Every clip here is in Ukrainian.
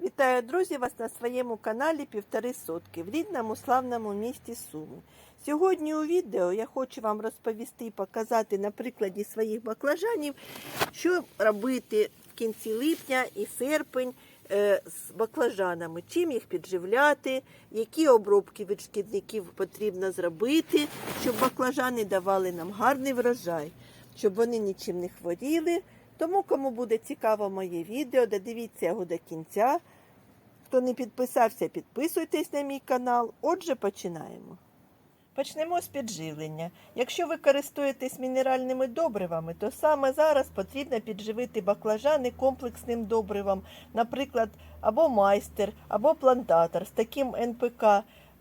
Вітаю, друзі, вас на своєму каналі Півтори Сотки в рідному славному місті Суми. Сьогодні у відео я хочу вам розповісти і показати на прикладі своїх баклажанів, що робити в кінці липня і серпень е, з баклажанами, чим їх підживляти, які обробки від шкідників потрібно зробити, щоб баклажани давали нам гарний врожай, щоб вони нічим не хворіли. Тому, кому буде цікаво моє відео, додивіться його до кінця. Хто не підписався, підписуйтесь на мій канал. Отже, починаємо. Почнемо з підживлення. Якщо ви користуєтесь мінеральними добривами, то саме зараз потрібно підживити баклажани комплексним добривом, наприклад, або майстер, або плантатор з таким НПК.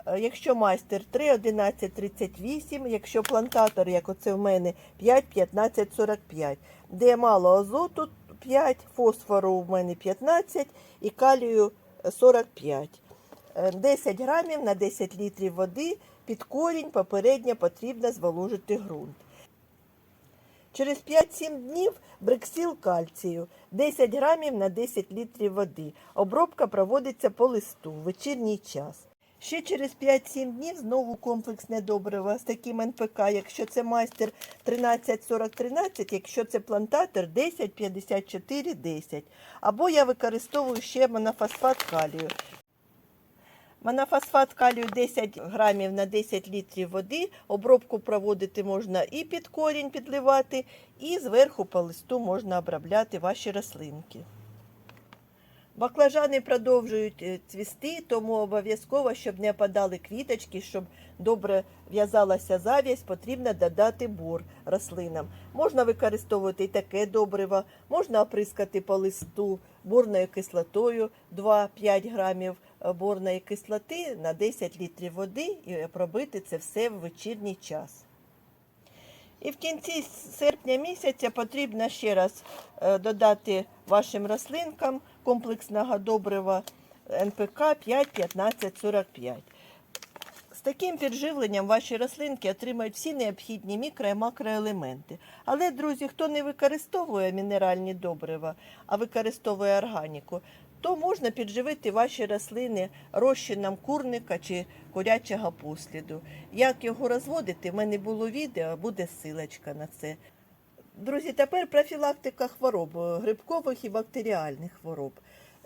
Е, Якщо майстер 3, 11, 38, якщо плантатор, як оце в мене, 5, 15, 45, де мало азоту 5, фосфору в мене 15 і калію 45. Е, 10 грамів на 10 літрів води під корінь попередньо потрібно зволожити ґрунт. Через 5-7 днів бриксіл кальцію 10 грамів на 10 літрів води. Обробка проводиться по листу в вечірній час. Ще через 5-7 днів знову комплексне добриво з таким НПК, якщо це майстер 13-40-13, якщо це плантатор 10-54-10. Або я використовую ще монофосфат калію. Монофосфат калію 10 грамів на 10 літрів води. Обробку проводити можна і під корінь підливати, і зверху по листу можна обробляти ваші рослинки. Баклажани продовжують е, цвісти, тому обов'язково, щоб не опадали квіточки, щоб добре в'язалася зав'язь, потрібно додати бор рослинам. Можна використовувати і таке добриво, можна оприскати по листу борною кислотою 2-5 грамів е, борної кислоти на 10 літрів води і пробити це все в вечірній час. І в кінці серпня місяця потрібно ще раз е, додати вашим рослинкам комплексного добрива НПК 5-15-45. З таким підживленням ваші рослинки отримають всі необхідні мікро і макроелементи. Але, друзі, хто не використовує мінеральні добрива, а використовує органіку, то можна підживити ваші рослини розчином курника чи курячого посліду. Як його розводити, в мене було відео, буде ссылочка на це. Друзі, тепер профілактика хвороб, грибкових і бактеріальних хвороб.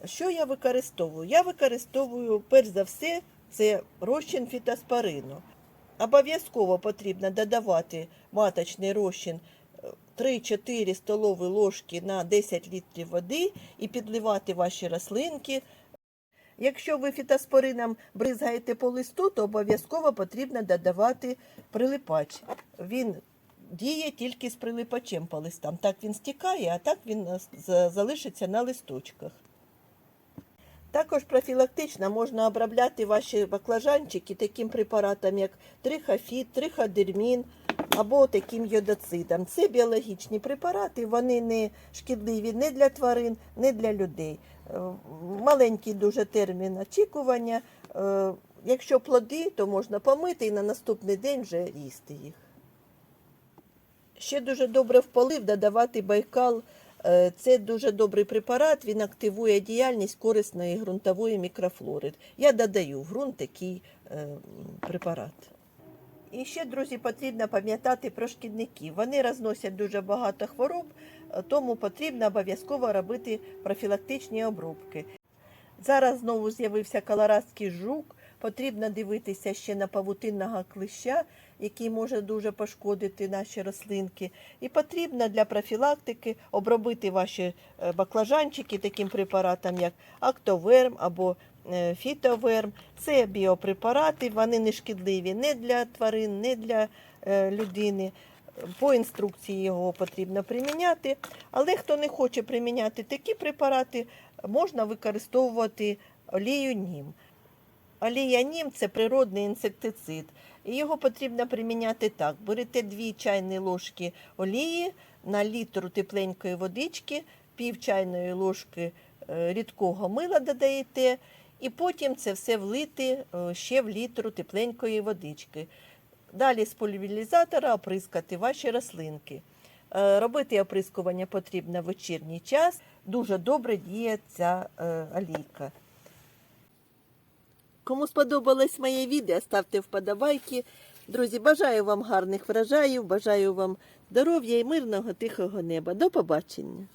Що я використовую? Я використовую, перш за все, це розчин фітоспорину. Обов'язково потрібно додавати маточний розчин 3-4 столові ложки на 10 літрів води і підливати ваші рослинки. Якщо ви фітоспорином бризгаєте по листу, то обов'язково потрібно додавати прилипач. Він діє тільки з прилипачем по листам. Так він стікає, а так він е, залишиться на листочках. Також профілактично можна обробляти ваші баклажанчики таким препаратом, як трихофіт, триходермін або таким йодоцидом. Це біологічні препарати, вони не шкідливі ні для тварин, ні для людей. Е, Маленький дуже термін очікування. Е, Якщо плоди, то можна помити і на наступний день вже їсти їх. Ще дуже добре в полив додавати байкал. Е, Це дуже добрий препарат, він активує діяльність корисної ґрунтової мікрофлори. Я додаю в ґрунт такий препарат. І ще, друзі, потрібно пам'ятати про шкідників. Вони розносять дуже багато хвороб, тому потрібно обов'язково робити профілактичні обробки. Зараз знову з'явився колорадський жук. Потрібно дивитися ще на павутинного клеща, який може дуже пошкодити наші рослинки. І потрібно для профілактики обробити ваші е, баклажанчики таким препаратом, як актоверм або е, фітоверм. Це біопрепарати, вони не шкідливі не для тварин, не для е, людини. По інструкції його потрібно приміняти. Але хто не хоче приміняти такі препарати, можна використовувати олію нім. Олія нім це природний інсектицид. І його потрібно приміняти так. Берете 2 чайні ложки олії на літру тепленької водички, пів чайної ложки е, рідкого мила додаєте, і потім це все влити е, ще в літру тепленької водички. Далі з пульверізатора оприскати ваші рослинки. Е, Робити оприскування потрібно в вечірній час. Дуже добре діє ця олійка. Кому сподобалось моє відео, ставте вподобайки. Друзі, бажаю вам гарних врожаїв, бажаю вам здоров'я і мирного тихого неба. До побачення!